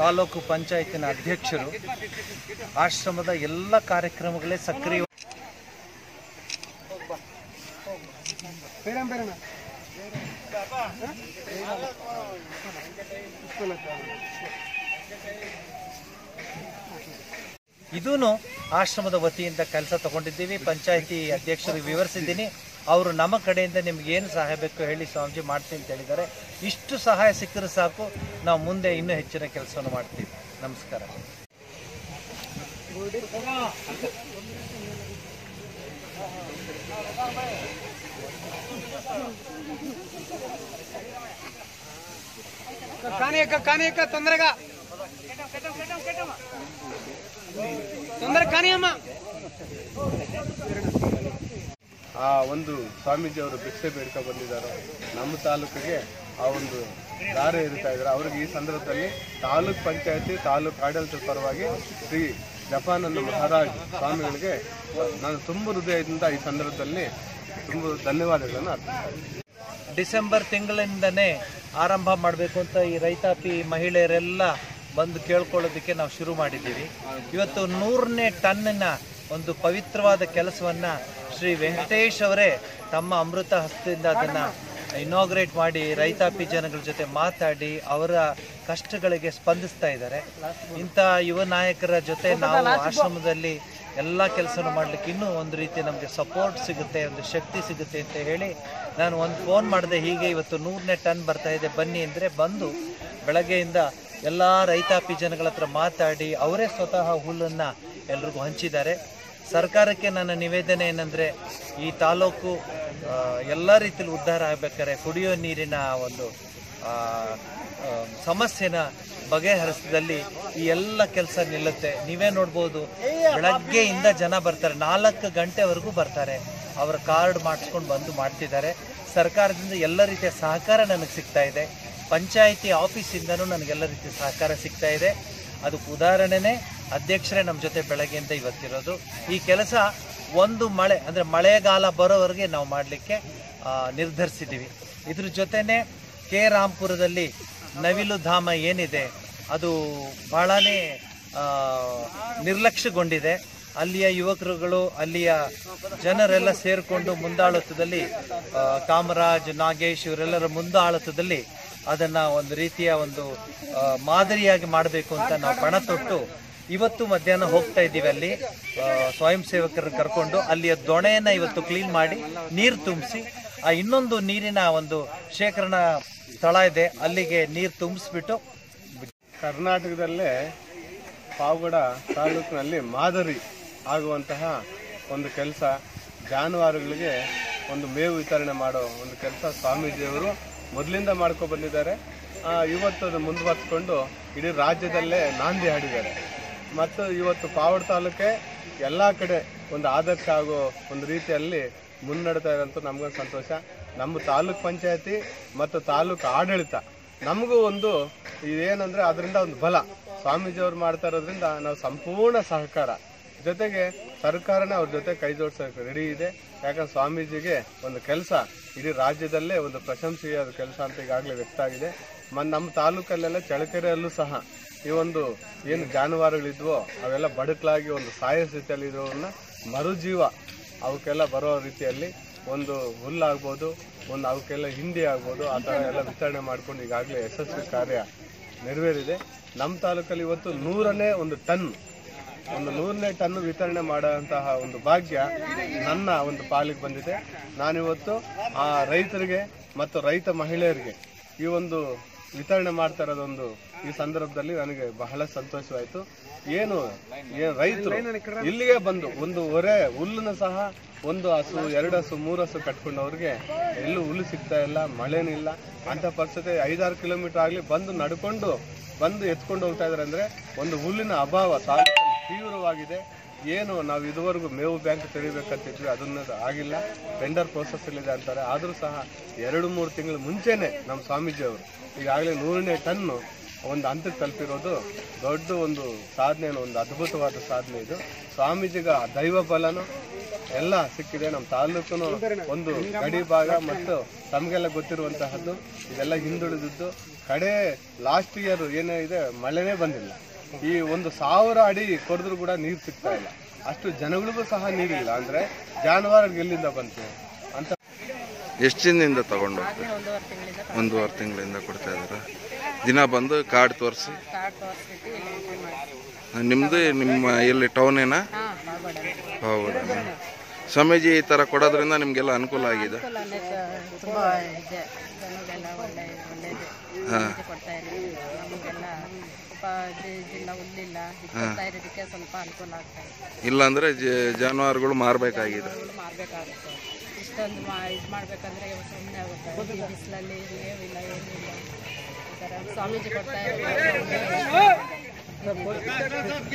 ತಾಲೂಕು ಪಂಚಾಯತಿನ ಅಧ್ಯಕ್ಷರು ಆಶ್ರಮದ ಎಲ್ಲ ಕಾರ್ಯಕ್ರಮಗಳೇ ಸಕ್ರಿಯ ಇದೂ ಆಶ್ರಮದ ವತಿಯಿಂದ ಕೆಲಸ ತಗೊಂಡಿದ್ದೀವಿ ಪಂಚಾಯತಿ ಅಧ್ಯಕ್ಷರಿಗೆ ವಿವರಿಸಿದ್ದೀನಿ ಅವರು ನಮ್ಮ ಕಡೆಯಿಂದ ನಿಮ್ಗೆ ಏನು ಸಹಾಯ ಬೇಕು ಹೇಳಿ ಸ್ವಾಮೀಜಿ ಮಾಡ್ತೀನಿ ಅಂತ ಹೇಳಿದ್ದಾರೆ ಇಷ್ಟು ಸಹಾಯ ಸಿಕ್ಕರೆ ಸಾಕು ನಾವು ಮುಂದೆ ಇನ್ನೂ ಹೆಚ್ಚಿನ ಕೆಲಸವನ್ನು ಮಾಡ್ತೀವಿ ನಮಸ್ಕಾರ కానీయక కానీయక తొందరగా ತೊಂದರೆ ಆ ಒಂದು ಸ್ವಾಮೀಜಿ ಅವರು ಭಿಕ್ಷೆ ಬೇಡ್ಕೊ ಬಂದಿದ್ದಾರೆ. ನಮ್ಮ ತಾಲೂಕಿಗೆ ಆ ಒಂದು ದಾರಿ ಇರ್ತಾ ಇದ್ದಾರೆ ಅವ್ರಿಗೆ ಈ ಸಂದರ್ಭದಲ್ಲಿ ತಾಲೂಕ್ ಪಂಚಾಯತಿ ತಾಲೂಕ್ ಆಡಳಿತ ಪರವಾಗಿ ಶ್ರೀ ಜಪಾನಂದ ಮಹಾರಾಜ್ ಸ್ವಾಮಿಗಳಿಗೆ ನಾನು ತುಂಬ ಹೃದಯದಿಂದ ಈ ಸಂದರ್ಭದಲ್ಲಿ ತುಂಬ ಧನ್ಯವಾದಗಳನ್ನು ಡಿಸೆಂಬರ್ ತಿಂಗಳಿಂದನೇ ಆರಂಭ ಮಾಡಬೇಕು ಅಂತ ಈ ರೈತಾಪಿ ಮಹಿಳೆಯರೆಲ್ಲ ಬಂದು ಕೇಳ್ಕೊಳ್ಳೋದಕ್ಕೆ ನಾವು ಶುರು ಮಾಡಿದ್ದೀವಿ. ಇವತ್ತು ನೂರನೇ ಟನ್ನ ಒಂದು ಪವಿತ್ರವಾದ ಕೆಲಸವನ್ನ ಶ್ರೀ ವೆಂಕಟೇಶ್ ಅವರೇ ತಮ್ಮ ಅಮೃತ ಹಸ್ತದಿಂದ ಅದನ್ನ ಇನಾಗ್ರೇಟ್ ಮಾಡಿ ರೈತಾಪಿ ಜನಗಳ ಜೊತೆ ಮಾತಾಡಿ ಅವರ ಕಷ್ಟಗಳಿಗೆ ಸ್ಪಂದಿಸ್ತಾ ಇದ್ದಾರೆ. ಇಂಥ ಯುವ ನಾಯಕರ ಜೊತೆ ನಾವು ಆಶ್ರಮದಲ್ಲಿ ಎಲ್ಲ ಕೆಲಸನೂ ಮಾಡಲಿಕ್ಕೆ ಇನ್ನೂ ಒಂದು ರೀತಿ ನಮಗೆ ಸಪೋರ್ಟ್ ಸಿಗುತ್ತೆ ಒಂದು ಶಕ್ತಿ ಸಿಗುತ್ತೆ ಅಂತ ಹೇಳಿ ನಾನು ಒಂದು ಫೋನ್ ಮಾಡಿದೆ. ಹೀಗೆ ಇವತ್ತು ನೂರನೇ ಟನ್ ಬರ್ತಾ ಇದೆ. ಬನ್ನಿ ಅಂದರೆ ಬಂದು ಬೆಳಗ್ಗೆಯಿಂದ ಎಲ್ಲ ರೈತಾಪಿ ಜನಗಳ ಹತ್ರ ಮಾತಾಡಿ ಅವರೇ ಸ್ವತಃ ಹುಲ್ಲನ್ನು ಎಲ್ರಿಗೂ ಹಂಚಿದ್ದಾರೆ. ಸರ್ಕಾರಕ್ಕೆ ನನ್ನ ನಿವೇದನೆ ಏನಂದರೆ, ಈ ತಾಲೂಕು ಎಲ್ಲ ರೀತಿಯಲ್ಲಿ ಉದ್ಧಾರ ಆಗಬೇಕಾದ್ರೆ ಕುಡಿಯೋ ನೀರಿನ ಒಂದು ಸಮಸ್ಯೆನ ಬಗೆಹರಿಸಿದಲ್ಲಿ ಈ ಎಲ್ಲ ಕೆಲಸ ನಿಲ್ಲುತ್ತೆ. ನೀವೇ ನೋಡ್ಬೋದು, ಬೆಳಗ್ಗೆಯಿಂದ ಜನ ಬರ್ತಾರೆ, ನಾಲ್ಕು ಗಂಟೆವರೆಗೂ ಬರ್ತಾರೆ. ಅವರ ಕಾರ್ಡ್ ಮಾಡಿಸ್ಕೊಂಡು ಬಂದು ಮಾಡ್ತಿದ್ದಾರೆ. ಸರ್ಕಾರದಿಂದ ಎಲ್ಲ ರೀತಿಯ ಸಹಕಾರ ನನಗೆ ಸಿಗ್ತಾ ಇದೆ. ಪಂಚಾಯಿತಿ ಆಫೀಸಿಂದನೂ ನನಗೆಲ್ಲ ರೀತಿಯ ಸಹಕಾರ ಸಿಗ್ತಾ ಇದೆ. ಅದಕ್ಕೆ ಉದಾಹರಣೆನೇ ಅಧ್ಯಕ್ಷರೇ ನಮ್ಮ ಜೊತೆ ಬೆಳಗ್ಗೆಯಿಂದ ಇವತ್ತಿರೋದು. ಈ ಕೆಲಸ ಒಂದು ಮಳೆ, ಅಂದರೆ ಮಳೆಗಾಲ ಬರೋವರೆಗೆ ನಾವು ಮಾಡಲಿಕ್ಕೆ ನಿರ್ಧರಿಸಿದ್ದೀವಿ ಇದ್ರ ಜೊತೆನೆ ಕೆ ರಾಂಪುರದಲ್ಲಿ ನವಿಲು ಧಾಮ ಏನಿದೆ, ಅದು ಬಹಳನೇ ನಿರ್ಲಕ್ಷ್ಯಗೊಂಡಿದೆ. ಅಲ್ಲಿಯ ಯುವಕರುಗಳು, ಅಲ್ಲಿಯ ಜನರೆಲ್ಲ ಸೇರಿಕೊಂಡು ಮುಂದಾಳತ್ವದಲ್ಲಿ ಕಾಮರಾಜ್, ನಾಗೇಶ್, ಇವರೆಲ್ಲರ ಮುಂದಾಳತ್ವದಲ್ಲಿ ಅದನ್ನ ಒಂದು ರೀತಿಯ ಒಂದು ಮಾದರಿಯಾಗಿ ಮಾಡಬೇಕು ಅಂತ ನಾವು ಪಣ ತೊಟ್ಟು ಇವತ್ತು ಮಧ್ಯಾಹ್ನ ಹೋಗ್ತಾ ಇದ್ದೀವಿ ಅಲ್ಲಿ. ಸ್ವಯಂ ಸೇವಕರನ್ನು ಕರ್ಕೊಂಡು ಅಲ್ಲಿಯ ದೊಣೆಯನ್ನ ಇವತ್ತು ಕ್ಲೀನ್ ಮಾಡಿ ನೀರು ತುಂಬಿಸಿ, ಆ ಇನ್ನೊಂದು ನೀರಿನ ಒಂದು ಶೇಖರಣಾ ಸ್ಥಳ ಇದೆ, ಅಲ್ಲಿಗೆ ನೀರು ತುಂಬಿಸ್ಬಿಟ್ಟು ಕರ್ನಾಟಕದಲ್ಲೇ ಪಾವಗಡ ತಾಲೂಕಿನಲ್ಲಿ ಮಾದರಿ ಆಗುವಂತಹ ಒಂದು ಕೆಲಸ ಜಾನುವಾರುಗಳಿಗೆ ಒಂದು ಮೇವು ವಿತರಣೆ ಮಾಡೋ ಒಂದು ಕೆಲಸ ಸ್ವಾಮೀಜಿಯವರು ಮೊದಲಿಂದ ಮಾಡ್ಕೊ ಬಂದಿದ್ದಾರೆ. ಇವತ್ತು ಅದು ಮುಂದುವರ್ಸ್ಕೊಂಡು ಇಡೀ ರಾಜ್ಯದಲ್ಲೇ ನಾಂದಿ ಹಾಡಿದ್ದಾರೆ. ಮತ್ತು ಇವತ್ತು ಪಾವಡ್ ತಾಲೂಕೆ ಎಲ್ಲ ಕಡೆ ಒಂದು ಆದರ್ಶ ಆಗೋ ಒಂದು ರೀತಿಯಲ್ಲಿ ಮುನ್ನಡೆತಾ ಇರೋಂಥ ನಮಗೊಂದು ಸಂತೋಷ. ನಮ್ಮ ತಾಲೂಕ್ ಪಂಚಾಯತಿ ಮತ್ತು ತಾಲೂಕು ಆಡಳಿತ ನಮಗೂ ಒಂದು ಇದೇನಂದರೆ ಅದರಿಂದ ಒಂದು ಬಲ. ಸ್ವಾಮೀಜಿಯವ್ರು ಮಾಡ್ತಾ ಇರೋದ್ರಿಂದ ನಾವು ಸಂಪೂರ್ಣ ಸಹಕಾರ. ಜೊತೆಗೆ ಸರ್ಕಾರನ ಅವ್ರ ಜೊತೆ ಕೈ ಜೋಡಿಸೋಕೆ ರೆಡಿ ಇದೆ. ಯಾಕಂದ್ರೆ ಸ್ವಾಮೀಜಿಗೆ ಒಂದು ಕೆಲಸ, ಇಡೀ ರಾಜ್ಯದಲ್ಲೇ ಒಂದು ಪ್ರಶಂಸೆಯ ಕೆಲಸ ಅಂತ ಈಗಾಗಲೇ ವ್ಯಕ್ತ ಆಗಿದೆ. ನಮ್ಮ ತಾಲೂಕಲ್ಲೆಲ್ಲ ಚಳಕೆರೆಯಲ್ಲೂ ಸಹ ಈ ಒಂದು ಏನು ಜಾನುವಾರುಗಳಿದ್ವೋ, ಅವೆಲ್ಲ ಬಡಕಲಾಗಿ ಒಂದು ಸಾಯ ಸ್ಥಿತಿಯಲ್ಲಿ ಇರೋವನ್ನ ಮರುಜೀವ ಅವಕ್ಕೆಲ್ಲ ಬರೋ ರೀತಿಯಲ್ಲಿ ಒಂದು ಹುಲ್ಲಾಗ್ಬೋದು, ಒಂದು ಅವಕ್ಕೆಲ್ಲ ಹಿಂಡಿ ಆಗ್ಬೋದು, ಆ ಥರ ಎಲ್ಲ ವಿತರಣೆ ಮಾಡ್ಕೊಂಡು ಈಗಾಗಲೇ ಯಶಸ್ವಿ ಕಾರ್ಯ ನೆರವೇರಿದೆ. ನಮ್ಮ ತಾಲೂಕಲ್ಲಿ ಇವತ್ತು ನೂರನೇ ಒಂದು ಟನ್ ಒಂದು ನೂರನೇ ಟನ್ ವಿತರಣೆ ಮಾಡುವಂತಹ ಒಂದು ಭಾಗ್ಯ ನನ್ನ ಒಂದು ಪಾಲಿಗೆ ಬಂದಿದೆ. ನಾನಿವತ್ತು ಆ ರೈತರಿಗೆ ಮತ್ತು ರೈತ ಮಹಿಳೆಯರಿಗೆ ಈ ಒಂದು ವಿತರಣೆ ಮಾಡ್ತಾ ಇರೋದೊಂದು ಈ ಸಂದರ್ಭದಲ್ಲಿ ನನಗೆ ಬಹಳ ಸಂತೋಷವಾಯಿತು. ಏನು ರೈತರು ಇಲ್ಲಿಗೆ ಬಂದು ಒಂದು ಹೊರೆ ಹುಲ್ಲನ್ನು ಸಹ ಒಂದು ಹಸು, ಎರಡು ಹಸು, ಮೂರು ಹಸು ಕಟ್ಕೊಂಡವ್ರಿಗೆ ಎಲ್ಲೂ ಹುಲ್ಲು ಸಿಗ್ತಾ ಇಲ್ಲ, ಮಳೆನೂ ಇಲ್ಲ. ಅಂತ ಪರಿಸ್ಥಿತಿ ಐದಾರು ಕಿಲೋಮೀಟರ್ ಆಗಲಿ ಬಂದು ನಡ್ಕೊಂಡು, ಬಂದು ಎತ್ಕೊಂಡು ಹೋಗ್ತಾ ಇದಾರೆ ಅಂದ್ರೆ ಒಂದು ಹುಲ್ಲಿನ ಅಭಾವ ತಾಲೂಕಲ್ಲಿ ತೀವ್ರವಾಗಿದೆ. ಏನು ನಾವು ಇದುವರೆಗೂ ಮೇವು ಬ್ಯಾಂಕ್ ತೆರಿಬೇಕಂತಿದ್ವಿ ಅದನ್ನ ಆಗಿಲ್ಲ. ಟೆಂಡರ್ ಪ್ರೋಸೆಸ್ ಇದೆ ಅಂತಾರೆ. ಆದರೂ ಸಹ ಎರಡು ಮೂರು ತಿಂಗಳು ಮುಂಚೆನೆ ನಮ್ಮ ಸ್ವಾಮೀಜಿ ಅವರು ಈಗಾಗಲೇ ನೂರನೇ ಟನ್ನು ಒಂದು ಹಂತಕ್ಕೆ ತಲುಪಿರೋದು ದೊಡ್ಡ ಒಂದು ಸಾಧನೆ, ಒಂದು ಅದ್ಭುತವಾದ ಸಾಧನೆ ಇದು. ಸ್ವಾಮೀಜಿಗ ದೈವ ಬಲನು ಎಲ್ಲ ಸಿಕ್ಕಿದೆ. ನಮ್ಮ ತಾಲೂಕು ಒಂದು ಗಡಿ ಭಾಗ ಮತ್ತು ತಮಗೆಲ್ಲ ಗೊತ್ತಿರುವಂತಹದ್ದು, ಇದೆಲ್ಲ ಹಿಂದುಳಿದಿದ್ದು. ಕಡೆ ಲಾಸ್ಟ್ ಇಯರ್ ಏನೇ ಇದೆ, ಮಳೆನೇ ಬಂದಿಲ್ಲ. ಈ ಒಂದು ಸಾವಿರ ಅಡಿ ಕೊರೆದ್ರು ಕೂಡ ನೀರು ಸಿಗ್ತಾ ಇಲ್ಲ. ಅಷ್ಟು ಜನಗಳಿಗೂ ಸಹ ನೀರಿಲ್ಲ ಅಂದ್ರೆ ಜಾನುವಾರು ಎಲ್ಲಿಂದ ಬಂತು ಅಂತ ಎಷ್ಟು ದಿನದಿಂದ ತಗೊಂಡು ಒಂದೂವರೆ ತಿಂಗಳಿಂದ ಕೊಡ್ತಾ ಇದ್ದಾರೆ? ದಿನ ಬಂದು ಕಾರ್ಡ್ ತೋರಿಸಿ. ನಿಮ್ಮದು ನಿಮ್ಮ ಎಲ್ಲಿ ಟೌನೇನಾ ಹೌದಾ ಸ್ವಾಮೀಜಿ ಈ ಥರ ಕೊಡೋದ್ರಿಂದ ನಿಮಗೆಲ್ಲ ಅನುಕೂಲ ಆಗಿದೆ. ತುಂಬಾ ಇದೆ. ಜನಗೆಲ್ಲ ಒಳ್ಳೆ ಒಳ್ಳೇದು ಇದು ಕೊಡ್ತಾ ಇರೋದು ನಮಗೆಲ್ಲ ಸ್ವಲ್ಪ ಇದೆಲ್ಲ ಹುಲ್ಲಿಲ್ಲ ಇದು ಕೊಡ್ತಾ ಇರೋದಕ್ಕೆ ಸ್ವಲ್ಪ ಅನುಕೂಲ ಆಗ್ತಾ ಇದೆ. ಇಲ್ಲಾಂದರೆ ಜಾನುವಾರುಗಳು ಮಾರಬೇಕಾಗಿದೆ. ಇವುಗಳು ಮಾರಬೇಕಾಗುತ್ತೆ. ಇಷ್ಟೊಂದು ಮಾ ಇದು ಮಾಡಬೇಕಂದ್ರೆ ಸುಮ್ಮನೆ ಆಗುತ್ತೆ. ಈ ಬಿಸಿಲಲ್ಲಿ ಮೇವಿಲ್ಲ ಏನಿಲ್ಲ ಈ ಥರ ಸ್ವಾಮೀಜಿ ಕೊಡ್ತಾ ಇರೋದು